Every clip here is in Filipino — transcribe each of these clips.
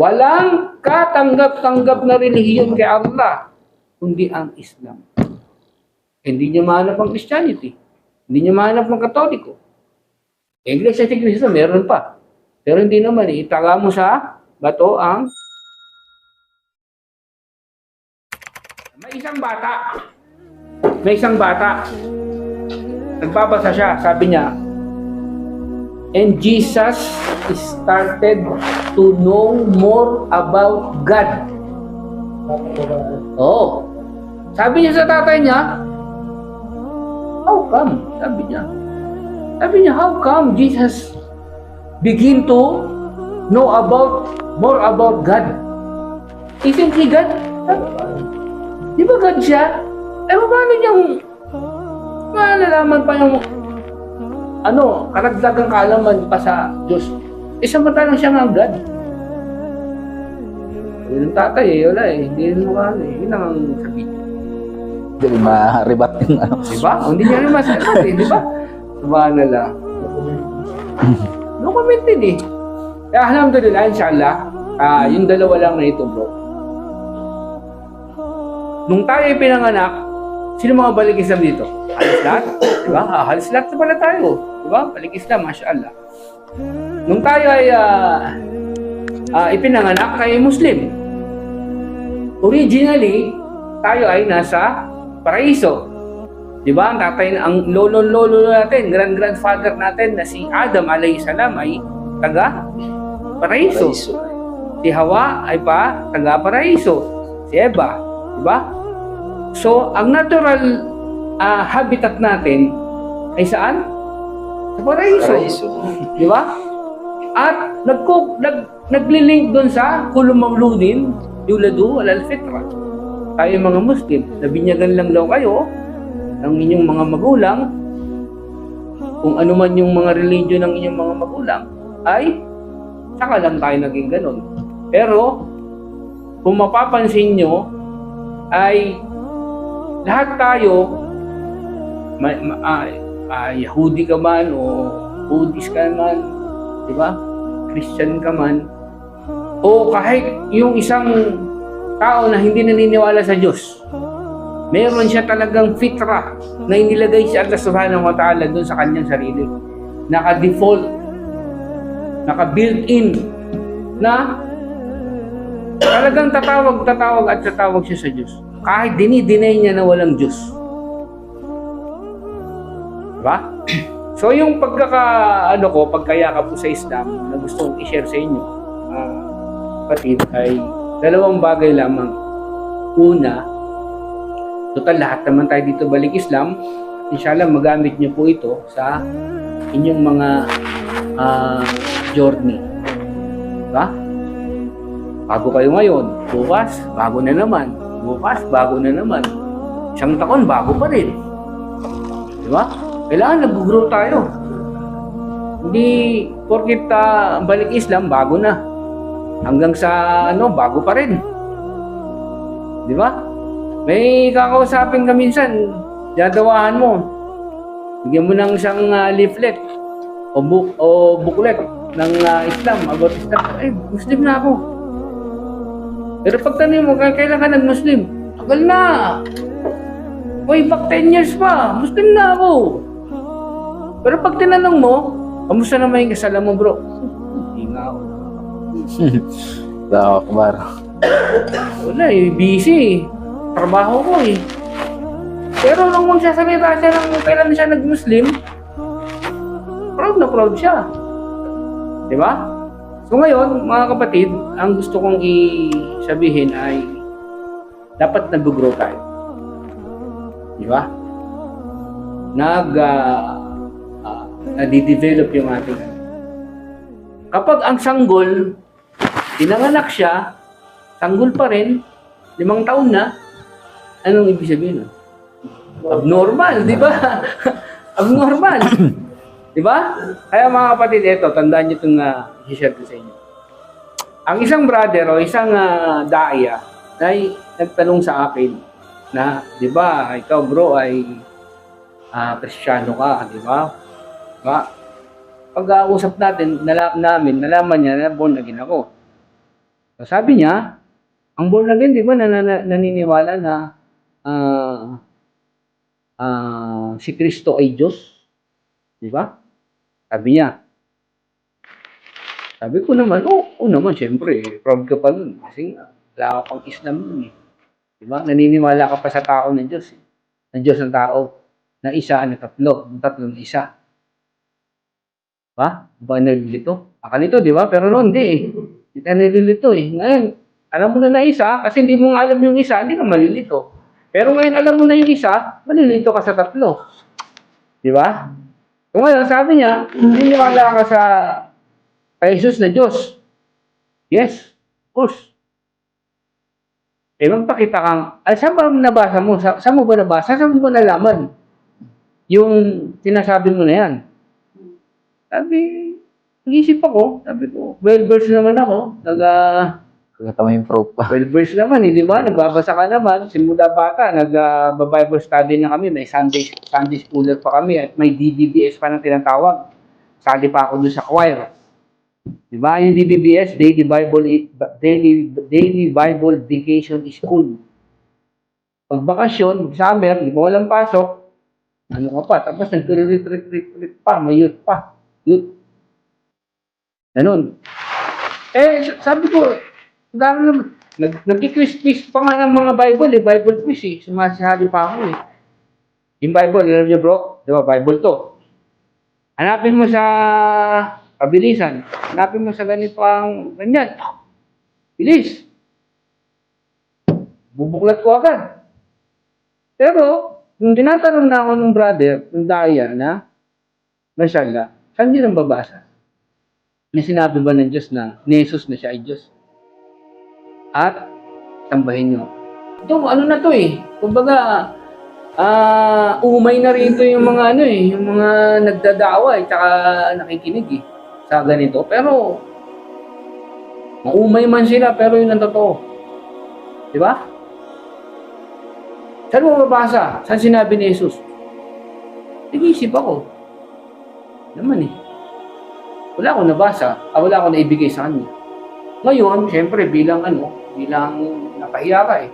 Walang katanggap-tanggap na relihiyon kay Allah, kundi ang Islam. Hindi niya mahanap ang Christianity. Hindi niya mahanap ang Katoliko. At Iglesia, meron pa. Pero hindi naman, itaga mo sa bato ang May isang bata. May isang bata. Nagbabasa siya, sabi niya, And Jesus started to know more about God. Oh. Sabi niya sa tatay niya, How come? Sabi niya. Sabi niya, how come Jesus begin to know about more about God? Isn't he God? Di ba God siya? Eh, paano niyang malalaman pa yung ano, karagdagang kaalaman pa sa Diyos. Eh, samantalang siya nga ang God. Yun ang tatay eh, wala eh. Hindi rin ano eh. Yun ang sabi. Hindi ma-rebat yung ano. Di ba? O, Hindi niya rin masasabi, di ba? Subhanallah. No comment din eh. Kaya alhamdulillah, inshallah, ah yung dalawa lang na ito bro. Nung tayo ay pinanganak, sino mga balik Islam dito? Halos lahat. Di ba? Ah, halos lahat na pala tayo. Di ba? Balik Islam, mashallah. Nung tayo ay ah, ah, ipinanganak kay Muslim. Originally, tayo ay nasa paraiso. Di ba? Ang tatay, ang lolo-lolo natin, grand-grandfather natin na si Adam alayhi salam ay taga paraiso. Paraiso. Si Hawa ay pa taga paraiso. Si Eva, di ba? So, ang natural ah, habitat natin ay saan? Sa paraiso. Paraiso. Di ba? At nagko, nag, naglilink doon sa kulum mauludin, yuladu alal fitra. Tayo mga Muslim, nabinyagan lang daw kayo ng inyong mga magulang, kung ano man yung mga religion ng inyong mga magulang, ay saka lang tayo naging ganun. Pero, kung mapapansin nyo, ay lahat tayo, ma, ma, ah, ah, Yahudi ka man o Buddhist ka man, di ba? Christian ka man, o kahit yung isang tao na hindi naniniwala sa Diyos, meron siya talagang fitra na inilagay si Allah subhanahu wa ta'ala doon sa kanyang sarili. Naka-default, naka-built-in na talagang tatawag, tatawag at tatawag siya sa Diyos. Kahit dinidinay niya na walang Diyos. Diba? So yung pagkaka ano ko, pagkayakap ko sa Islam na gusto kong i-share sa inyo, kapatid, ay dalawang bagay lamang. Una, total lahat naman tayo dito balik Islam, inshallah magamit niyo po ito sa inyong mga ah, journey. Diba? Bago kayo ngayon, bukas, bago na naman. Bukas, bago na naman. Isang taon, bago pa rin. Di ba? Kailangan nag-grow tayo. Hindi porkit ah, balik Islam, bago na. Hanggang sa ano, bago pa rin. Di ba? May kakausapin ka minsan, dadawahan mo. Bigyan mo ng isang ah, leaflet o, book, o booklet ng ah, Islam, about Islam. Eh, Muslim na ako. Pero pag tanong mo, kailan ka nag-Muslim? Tagal na. Way back 10 years pa. Muslim na ako. Pero pag tinanong mo, kamusta naman yung kasala mo, bro? Hindi nga ako. Allahu Akbar. Wala eh, busy eh. Trabaho ko eh. Pero nung magsasalita siya ng kailan siya nag-Muslim, proud na proud siya. Di ba? So ngayon, mga kapatid, ang gusto kong i-sabihin ay dapat nag-grow tayo. Di ba? Nag ah, nadidevelop yung ating. Kapag ang sanggol, pinanganak siya, sanggol pa rin, limang taon na, anong ibig sabihin nun? Abnormal, di ba? Abnormal. di ba? Kaya mga kapatid, ito, tandaan nyo itong uh, i-share ko sa inyo. Ang isang brother o isang uh, daia ay nagtanong sa akin na, di ba, ikaw bro ay ah kristyano ka, di ba? Diba? Pag-ausap natin, nala, namin, nalaman niya na born again ako. So, sabi niya, ang born again, di ba, na, na- naniniwala na ah, ah, si Kristo ay Diyos. Di ba? Sabi niya. Sabi ko naman, oo oh, naman, syempre, proud ka pa nun. Kasi wala ka pang Islam nun eh. Di ba? Naniniwala ka pa sa tao ng Diyos. Eh. Ng Diyos ng tao. Na isa, na tatlo. Ng tatlo, na isa. Ba? Ba nalilito? Aka nito, di ba? Pero noon, hindi eh. Hindi tayo nalilito eh. Ngayon, alam mo na na isa, kasi hindi mo alam yung isa, hindi ka malilito. Pero ngayon, alam mo na yung isa, malilito ka sa tatlo. Di ba? Kung ngayon, sabi niya, naniniwala ka sa kay Jesus na Diyos. Yes, of course. Eh, magpakita kang, ay, saan ba nabasa mo? Sa, saan mo ba nabasa? Saan mo ba nalaman? Yung sinasabi mo na yan. Sabi, nag-isip ako. Sabi ko, well versed naman ako. Naga, Kagata mo yung proof pa. well versed naman, hindi ba? Nagbabasa ka naman. Simula bata, nag-Bible study na kami. May Sunday, Sunday schooler pa kami. At may DBBS pa na tinatawag. Sali pa ako doon sa choir. Di ba? Yung DBBS, Daily Bible Daily Daily Bible Vacation School. Pag bakasyon, summer, di mo walang pasok, ano ka pa, tapos nag-retreat pa, may youth pa. Ganun. Eh, sabi ko, dami naman. Nag, nag-quiz-quiz pa nga ng mga Bible eh, Bible quiz eh. Sumasabi pa ako eh. Yung Bible, alam niyo bro, di ba, Bible to. Hanapin mo sa pabilisan. Hanapin mo sa ganito ang ganyan. Bilis. Bubuklat ko agad. Pero, nung tinatanong na ako ng brother, ng daya na, Mashallah, saan yun ang babasa? May sinabi ba ng Diyos na ni Jesus na siya ay Diyos? At, sambahin nyo. Ito, ano na to eh. Kumbaga, ah, umay na rin ito yung mga ano eh, yung mga nagdadawa eh, tsaka nakikinig eh, sa ganito. Pero, maumay man sila, pero yun ang totoo. Di ba? Saan mo mabasa? Saan sinabi ni Jesus? Nag-iisip ako. Naman eh. Wala akong nabasa, ah, wala akong naibigay sa kanya. Ngayon, syempre, bilang ano, bilang napahiya ka eh.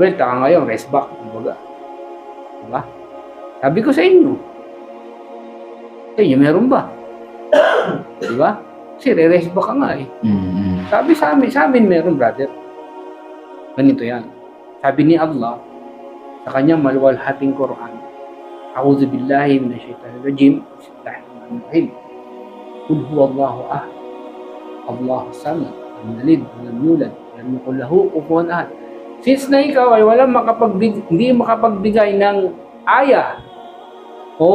Well, taka ngayon, rest back, kumbaga. Diba? Sabi ko sa inyo, sa inyo meron ba? diba? Kasi re-rest back ka nga eh. Mm-hmm. Sabi sa amin, sa amin meron, brother. Ganito yan. Sabi ni Allah, sa kanyang maluwalhating Quran, A'udhu billahi minasyaitanir rajim. Bismillahirrahmanirrahim. Qul huwallahu ahad. Allahu samad. Lam yalid, lam yulad, lam yakul lahu kufuwan ahad. Since na ikaw ay walang makapagbig, hindi makapagbigay ng aya o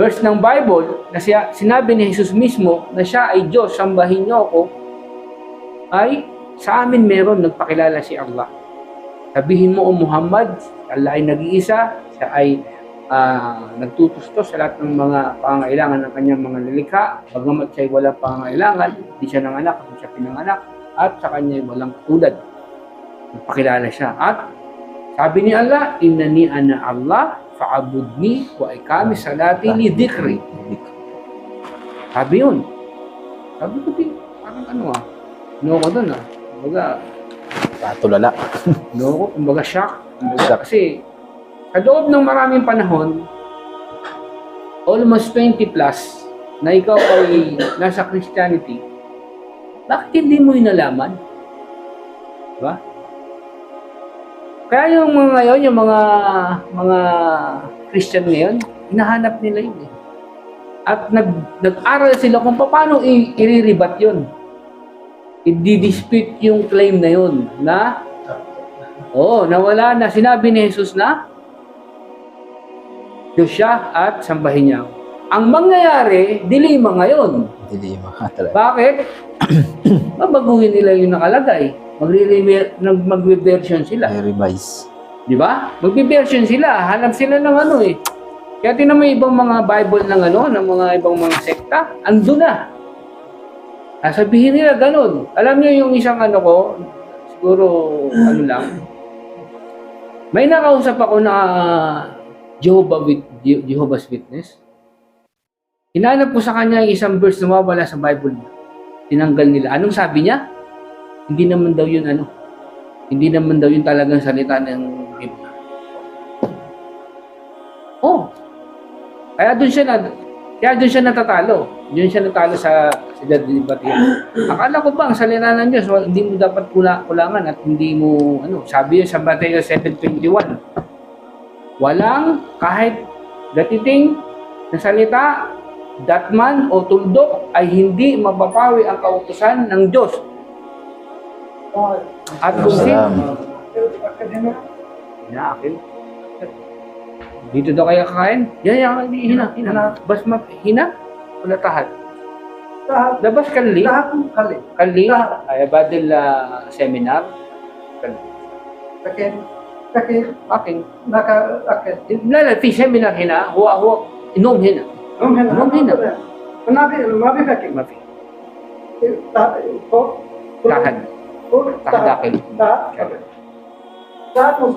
verse ng Bible na siya, sinabi ni Jesus mismo na siya ay Diyos, sambahin niyo ako, ay sa amin meron nagpakilala si Allah. Sabihin mo o Muhammad, Allah ay nag-iisa, siya ay ah, nagtutusto sa lahat ng mga pangangailangan ng kanyang mga lilikha, bagamat siya ay walang pangangailangan, hindi siya nanganak, hindi siya pinanganak, at sa kanya ay walang tulad. Nagpakilala siya. At sabi ni Allah, Innani ana Allah, fa'abudni wa ikami salati li dhikri. Sabi yun. Sabi ko din, parang ano ah, no ko dun ah. Kumbaga, Patulala. no ko, kumbaga shock. Kumbaga, kasi sa loob ng maraming panahon, almost 20 plus, na ikaw ay nasa Christianity, bakit hindi mo inalaman? Diba? Kaya yung mga ngayon, yung mga mga Christian ngayon, hinahanap nila yun eh. At nag, nag-aral sila kung paano i- i-rebat yun. I-dispute yung claim na yun na Oo, nawala na. Sinabi ni Jesus na Diyos siya at sambahin niya. Ang mangyayari, dilima ngayon. Mo talaga. Bakit? Babaguhin nila yung nakalagay. Magre- nag- Magbe-version sila. I-revise. Di ba? Magbe-version sila. Hanap sila ng ano eh. Kaya tinan mo ibang mga Bible ng ano, ng mga ibang mga sekta, ando na. Sasabihin nila ganun. Alam niyo yung isang ano ko, siguro ano lang, may nakausap ako na Jehovah Wit Je- Jehovah's Witness. Hinanap ko sa kanya isang verse na mawala sa Bible niya. Tinanggal nila. Anong sabi niya? hindi naman daw yun ano, hindi naman daw yun talagang salita ng Biblia. Oh. Kaya doon siya na, kaya doon siya natatalo. Doon siya natalo sa sa debate. Akala ko ba ang salita ng Diyos, hindi mo dapat kula, kulangan at hindi mo ano, sabi yun sa Mateo 7:21. Walang kahit gatiting na salita, datman o tuldok ay hindi mapapawi ang kautusan ng Diyos. At kung sino, akin. Dito daw kaya kakain? Yan, yan, hindi, hina, hina. Bas ma, hina? Wala tahat. Lahat, Dabas kanli? lahat ng kali. Kanli? Lahat. Ay, badil ah, seminar? Kanli. Akin, akin, Aking. naka, akin. Lala, fi seminar hina, huwa, huwa, inom hina. Nung hina, Nung hina. Manabi, mabi akin. Mafi. Ta, ko, Tahan. ko, Tahan akin. Ta, lahat mo.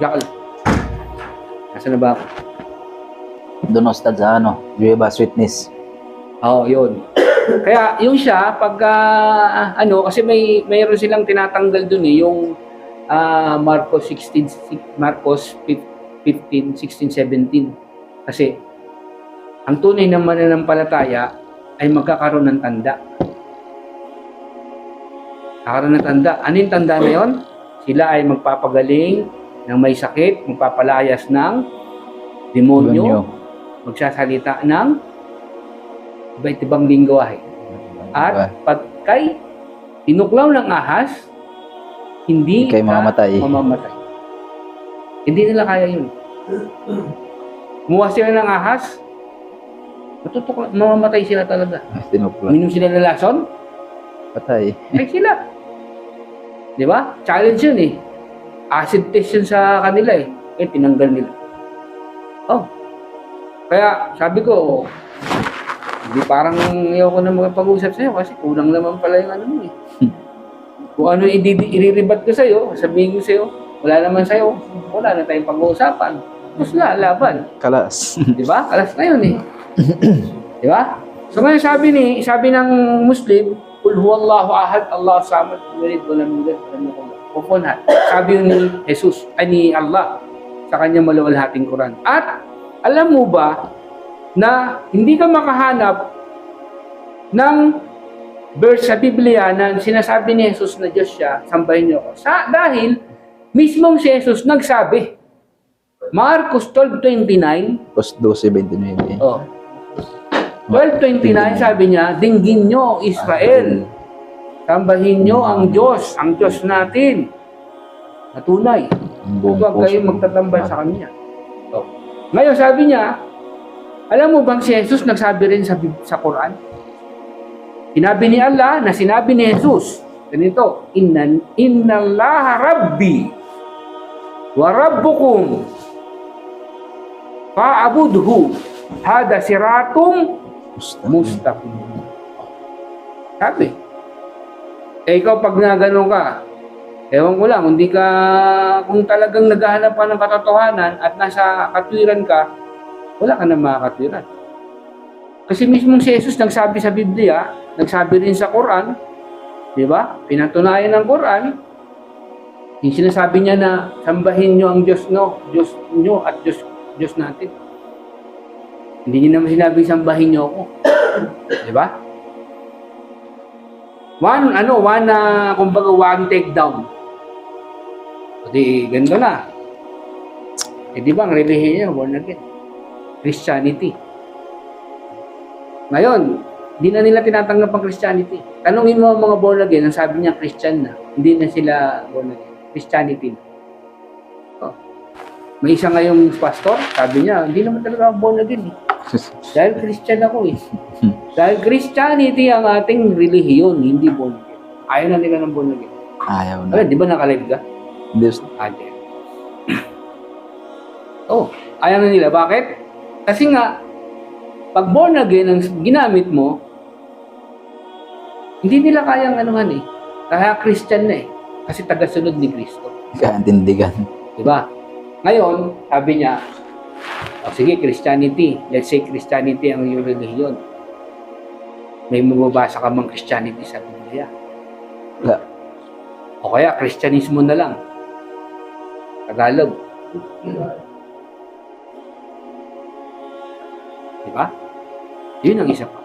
Jakal. Nasaan na ba ako? Doon ustad sa ano, Jueva Sweetness. Oo, yun. Kaya yung siya, pag ah, ano, kasi may mayroon silang tinatanggal dun eh, yung ah, Marcos 16, si- Marcos 15, 16, 17. Kasi, ang tunay na mananampalataya ay magkakaroon ng tanda. Kakaroon ng tanda. Ano yung tanda na yun? Sila ay magpapagaling ng may sakit, magpapalayas ng demonyo, Demonyo. magsasalita ng iba't ibang lingwahe. At pagkay tinuklaw ng ahas, hindi kayo ka mamamatay. mamamatay. Hindi nila kaya yun. Kumuha sila ng ahas, matutukla, mamamatay sila talaga. Minom sila ng lason, Patay. ay sila. Di ba? Challenge yun eh. Acid test yun sa kanila eh. Eh, tinanggal nila. Oh. Kaya, sabi ko, hindi parang ayoko na magpag-usap sa'yo kasi kulang naman pala yung ano mo eh. Kung ano iriribat ko sa'yo, sabihin ko sa'yo, wala naman sa'yo, wala na tayong pag-uusapan. Na, laban. Kalas. Di ba? Alas na yun eh. Di ba? So ngayon sabi ni, sabi ng Muslim, Kul huwallahu ahad, Allah samad, walid, walang yulad, walang yakulad. Pupunhat. Sabi yun ni Jesus, ay ni Allah, sa kanyang maluwalhating Quran. At, alam mo ba, na hindi ka makahanap ng verse sa Biblia na sinasabi ni Jesus na Diyos siya, sambahin niyo ako. Sa, dahil, mismong si Jesus nagsabi, Marcos 12.29, Tapos 12.29. Oh. 12.29 sabi niya, dinggin nyo Israel. Sambahin nyo ang Diyos, ang Diyos natin. Na tunay. Huwag kayong magtatambal sa Kanya. Oh. Ngayon sabi niya, alam mo bang si Jesus nagsabi rin sa, sa Quran? Sinabi ni Allah na sinabi ni Jesus, ganito, Inna, Inna Allah Rabbi wa Rabbukum fa'abudhu hada siratum Musta. mustaqim. Sabi. Eh, ikaw pag na ganun ka, ewan ko lang, hindi ka, kung talagang naghahanap ka ng katotohanan at nasa katwiran ka, wala ka na makakatwiran. Kasi mismong si Jesus nagsabi sa Biblia, nagsabi rin sa Quran, di ba? Pinatunayan ng Quran, yung sinasabi niya na sambahin niyo ang Diyos no, Diyos niyo at Diyos Diyos natin. Hindi niya naman sinabi sambahin niyo ako. Di ba? One, ano, one, na kumbaga, one take down. O di, ganito na. Eh, di ba, ang relihiyon niya, born again. Christianity. Ngayon, hindi na nila tinatanggap ang Christianity. Tanungin mo ang mga born again, ang sabi niya, Christian na. Hindi na sila born again. Christianity na. Oh. May isa ngayong pastor, sabi niya, hindi naman talaga ako born again eh. Dahil Christian ako eh. Dahil Christianity ang ating relihiyon, hindi born again. Ayaw na nila ng born again. Ayaw na. Wala, di ba nakalive ka? Hindi, Ate. oh, ayaw na nila. Bakit? Kasi nga, pag born again ang ginamit mo, hindi nila kayang anuhan eh. Kaya Christian na eh. Kasi tagasunod ni Kristo. kaintindigan. Di ba? Ngayon, sabi niya, oh, sige, Christianity. Let's say Christianity ang iyong relihiyon. May mababasa ka mang Christianity sa Biblia. Wala. O kaya, Kristyanismo na lang. Tagalog. Di ba? Yun ang isa pa.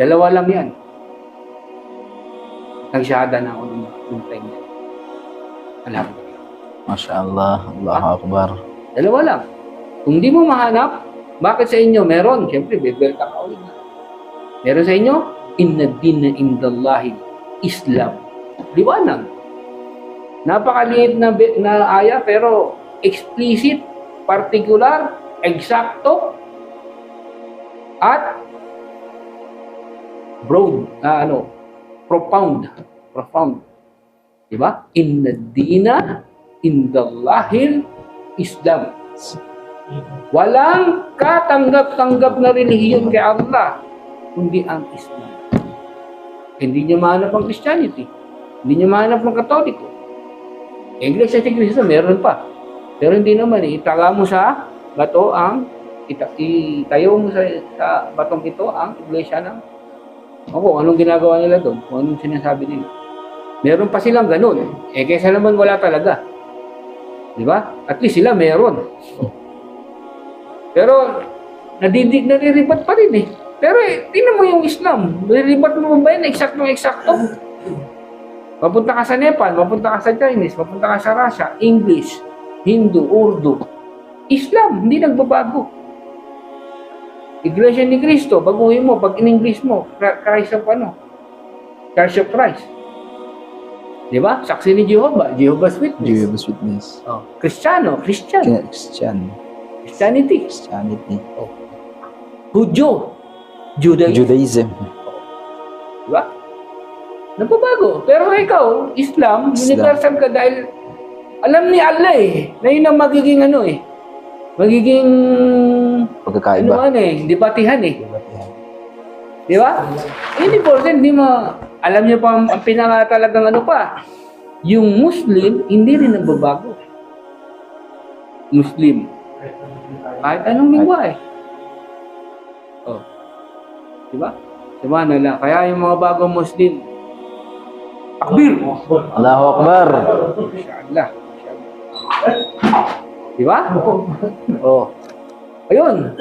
Dalawa lang yan. Nagsyahada na ako nung, nung time na. Alhamdulillah. Masya Allah. Allahu Akbar. Dalawa lang. Kung di mo mahanap, bakit sa inyo meron? Siyempre, bebelta ka ulit. Meron sa inyo? Inna dina indallahi Islam. Liwanag. Napakaliit na, na aya pero explicit, particular, eksakto, at broad, na ano, profound. Profound. Diba? Inna dina indallahil Islam. Walang katanggap-tanggap na relihiyon kay Allah, kundi ang Islam. Hindi niya mahanap ang Christianity. Hindi niya mahanap ang Katoliko. Iglesia si Cristo, meron pa. Pero hindi naman, eh. itaga mo sa bato ang, ita, itayo mo sa, sa batong ito ang iglesia ng, o anong ginagawa nila doon, kung anong sinasabi nila. Meron pa silang ganun. Eh, kaysa naman wala talaga. Di ba? At least sila meron. Pero, nadidig, nariribat pa rin eh. Pero eh, tingnan mo yung Islam. Nariribat mo ba yun? Eksaktong eksakto. Mapunta ka sa Nepal, mapunta ka sa Chinese, mapunta ka sa Russia, English, Hindu, Urdu. Islam, hindi nagbabago. Iglesia ni Cristo, baguhin mo, pag in-English mo, Christ of ano? Church of Christ. Di ba? Saksi ni Jehovah, Jehovah's Witness. Jehovah's Witness. Oh. Kristiyano, Christian. Christian. Christianity. Christianity. Hudyo, Judaism. Judaism. Di ba? Nababago. Pero ikaw, Islam, Islam. universal ka dahil alam ni Allah eh, na yun ang magiging ano eh, magiging Pagkakaiba. ano eh, debatihan eh. Di ba? Hindi po, hindi mo, alam niyo pa, ang pinaka talagang ano pa, yung Muslim, hindi rin nagbabago. Muslim. Kahit anong lingwa eh. Oh. Di ba? Subhanallah. Kaya yung mga bagong Muslim, takbir! Allahu Akbar. Masyaallah. Masyaallah. Di ba? Oh. Ayun.